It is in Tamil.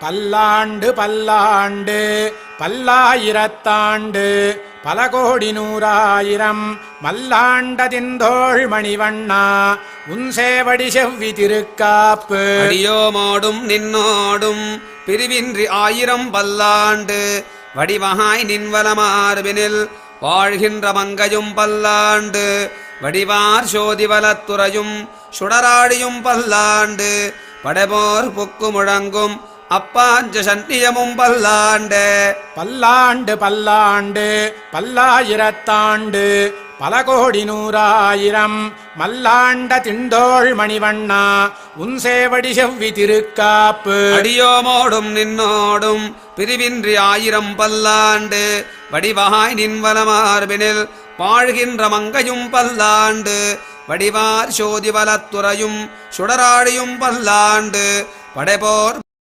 பல்லாண்டு பல்லாண்டு பல்லாயிரத்தாண்டு பல கோடி நூறாயிரம் மல்லாண்டதிந்தோள் மணிவண்ணா உன் சேவடி செவ்வி திருக்காப்பு. அடியோமோடும் நின்னோடும் பிரிவின்றி ஆயிரம் பல்லாண்டு வடிவகாய் நின்வலமார்பினில் வாழ்கின்ற மங்கையும் பல்லாண்டு வடிவார் சோதிவலத்துறையும் சுடராடியும் பல்லாண்டு படபோர் புக்கு முழங்கும் அப்பாஞ்ச சன்னியமும் பல்லாண்டு. பல்லாண்டு பல்லாண்டு பல்லாயிரத்தாண்டு பல கோடி நூறாயிரம். மல்லாண்ட திண்டோள் மணிவண்ணா உன் சேவடி செவ்வி திருக்காப்பு. அடியோமோடும் நின்னோடும் பிரிவின்றி ஆயிரம் பல்லாண்டு. வடிவகாய் நின்வலமார்பினில் வாழ்கின்ற மங்கையும் பல்லாண்டு. வடிவார் சோதிவலத்துறையும் சுடராடியும் பல்லாண்டு. படைபோர்